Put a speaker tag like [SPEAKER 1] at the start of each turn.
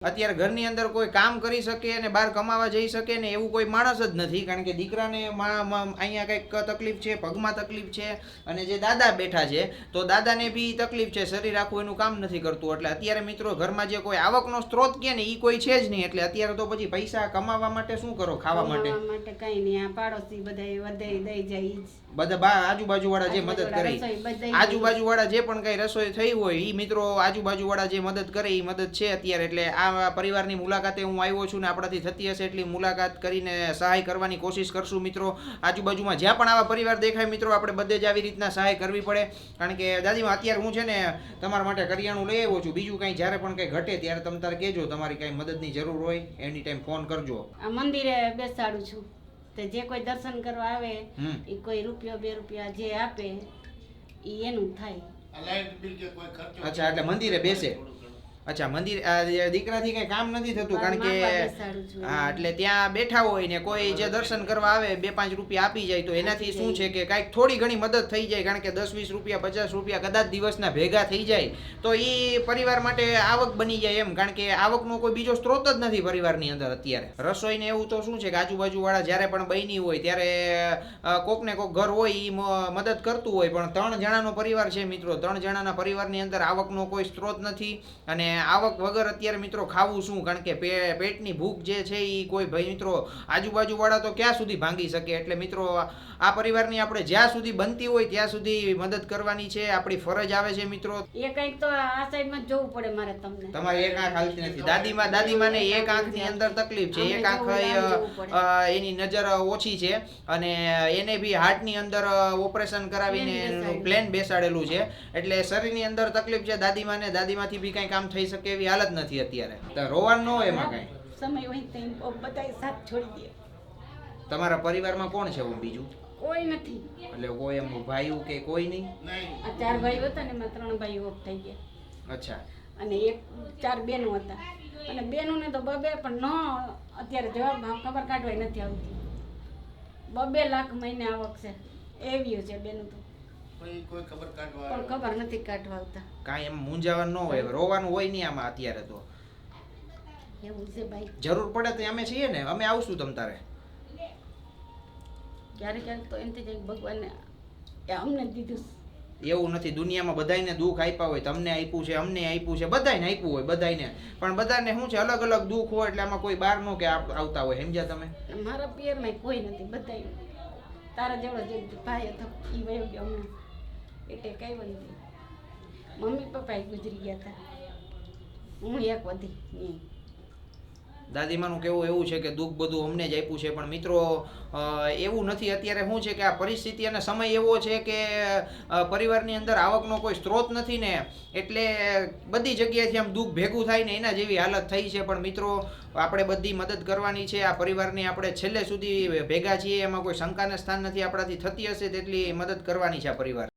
[SPEAKER 1] અત્યારે ઘરની અંદર કોઈ કામ કરી શકે અને બહાર કમાવા જઈ શકે ને એવું કોઈ માણસ જ નથી કારણ કે દીકરાને અહીંયા કંઈક તકલીફ છે પગમાં તકલીફ છે અને જે દાદા બેઠા છે તો દાદાને બી તકલીફ છે શરીર આખું એનું કામ નથી કરતું. એટલે અત્યારે મિત્રો ઘરમાં જે કોઈ આવકનો સ્ત્રોત કે ને એ કોઈ છે જ નહીં. એટલે અત્યારે તો પછી પૈસા કમાવા માટે શું કરો ખાવા માટે?
[SPEAKER 2] માટે કઈ નહીં. આ પાડોશી બધા વધે દઈ જાય
[SPEAKER 1] બધા આજુબાજુ વાળા જે મદદ કરે આજુબાજુ વાળા જે પણ કઈ રસોઈ થઈ હોય એ મિત્રો આજુબાજુ વાળા જે મદદ કરે એ મદદ છે અત્યારે. એટલે આ પરિવારની મુલાકાતે હું આવ્યો છું ને આપણાથી થતી હશે એટલી મુલાકાત કરીને સહાય કરવાની કોશિશ કરશું મિત્રો. આજુબાજુમાં જ્યાં પણ આવા પરિવાર દેખાય મિત્રો આપણે બધે જ આવી રીતના સહાય કરવી પડે. કારણ કે દાદીમાં અત્યારે હું છે ને તમારા માટે કરિયાણું લઈ આવ્યો છું. બીજું કંઈ જ્યારે પણ કંઈ ઘટે ત્યારે તમે તારે કહેજો તમારી કાંઈ મદદની જરૂર હોય એની ટાઈમ ફોન કરજો.
[SPEAKER 2] આ મંદિરે બેસાડું છું. તો જે કોઈ દર્શન કરવા આવે
[SPEAKER 1] હમ.
[SPEAKER 2] એ કોઈ રૂપિયો બે રૂપિયા જે આપે એ એનું થાય.
[SPEAKER 1] અચ્છા એટલે મંદિરે બેસે. અચ્છા મંદિર દીકરાથી કઈ કામ નથી થતું કારણ કે હા એટલે ત્યાં બેઠા હોય ને કોઈ જે દર્શન કરવા આવે બે પાંચ રૂપિયા આપી જાય તો એનાથી શું છે કે કાંઈક થોડી ઘણી મદદ થઈ જાય કારણ કે દસ વીસ રૂપિયા પચાસ રૂપિયા કદાચ દિવસના ભેગા થઈ જાય તો એ પરિવાર માટે આવક બની જાય એમ કારણ કે આવકનો કોઈ બીજો સ્ત્રોત જ નથી પરિવારની અંદર અત્યારે. રસોઈને એવું તો શું છે કે આજુબાજુ વાળા જ્યારે પણ બની હોય ત્યારે કોક ને કોક ઘર હોય એ મદદ કરતું હોય પણ ત્રણ જણાનો પરિવાર છે મિત્રો ત્રણ જણાના પરિવારની અંદર આવકનો કોઈ સ્ત્રોત નથી અને આવક વગર અત્યારે મિત્રો ખાવું શું? કારણ કે પેટની ભૂખ જે છે એ કોઈ ભાઈ મિત્રો આજુબાજુ વાળા તો ક્યાં સુધી ભાંગી શકે? એટલે મિત્રો આ પરિવારની આપણે જ્યાં સુધી બનતી હોય ત્યાં સુધી મદદ કરવાની છે આપણી ફરજ આવે છે મિત્રો.
[SPEAKER 2] એ કંઈક તો આ સાઈડમાં જોવું પડે મારે તમને.
[SPEAKER 1] તમારે એક આંખ હાલતી નથી. દાદીમાં દાદીમાને એક આંખની અંદર તકલીફ છે. એક આંખ એની નજર ઓછી છે અને એને બી હાર્ટની અંદર ઓપરેશન કરાવીને પ્લેન બેસાડેલું છે. એટલે શરીરની અંદર તકલીફ છે. દાદીમાને દાદીમાંથી બી કાંઈ કામ થઈ શકે એવી હાલત નથી અત્યારે. રોવાનું ન હોય એમાં કાંઈ.
[SPEAKER 2] સમય હોય તો બધા સાથ છોડી દે.
[SPEAKER 1] તમારા પરિવારમાં કોણ છે હું બીજું?
[SPEAKER 2] કોઈ નથી.
[SPEAKER 1] એટલે કોઈ એમ ભાઈઓ કે કોઈ નહીં?
[SPEAKER 3] નહીં
[SPEAKER 2] આ ચાર ભાઈઓ હતા ને એમાં ત્રણ ભાઈઓ ઓફ થઈ ગયા.
[SPEAKER 1] અચ્છા.
[SPEAKER 2] અને એક ચાર બેનો હતા. અને બેનોને તો બબે પણ ન અત્યારે જવાબ ખબર કાઢવાય નથી આવતી. બબે લાખ મહિને આવક છે. એવી છે બેનું તો.
[SPEAKER 3] કોઈ કોઈ ખબર કાઢવા
[SPEAKER 2] પણ ખબર નથી કાઢવા આવતા
[SPEAKER 1] કાંઈ એમ મૂંઝાવાનું ન હોય રોવાનું હોય નહીં આમાં અત્યારે તો.
[SPEAKER 2] એવું છે ભાઈ.
[SPEAKER 1] જરૂર પડે તો અમે છીએ ને અમે આવશું તમ તારે.
[SPEAKER 2] ક્યારેક ક્યારેક તો એમથી જઈ ભગવાનને એ અમને દીધું.
[SPEAKER 1] એવું નથી દુનિયામાં બધાને દુઃખ આપ્યા હોય તમને આપ્યું છે અમને આપ્યું છે બધાને આપ્યું હોય બધાયને. પણ બધાને શું છે અલગ અલગ દુઃખ હોય એટલે આમાં કોઈ બહાર નો કે આવતા હોય સમજ્યા તમે?
[SPEAKER 2] મારા પિયરમાં કોઈ નથી બધા તારા જેવડો જે ભાઈ હતો એ વયો ગયો હમણાં. એટલે કઈ વળી મમ્મી પપ્પા ગુજરી ગયા હતા. હું એક વધી
[SPEAKER 1] દાદીમાનું કેવું એવું છે કે દુઃખ બધું અમને જ આપ્યું છે, પણ મિત્રો એવું નથી. અત્યારે શું છે કે આ પરિસ્થિતિ અને સમય એવો છે કે પરિવારની અંદર આવકનો કોઈ સ્ત્રોત નથી ને, એટલે બધી જગ્યાએથી આમ દુઃખ ભેગું થાય ને એના જેવી હાલત થઈ છે. પણ મિત્રો, આપણે બધી મદદ કરવાની છે. આ પરિવારની આપણે છેલ્લે સુધી ભેગા છીએ, એમાં કોઈ શંકાને સ્થાન નથી. આપણાથી થતી હશે તેટલી મદદ કરવાની છે આ પરિવાર.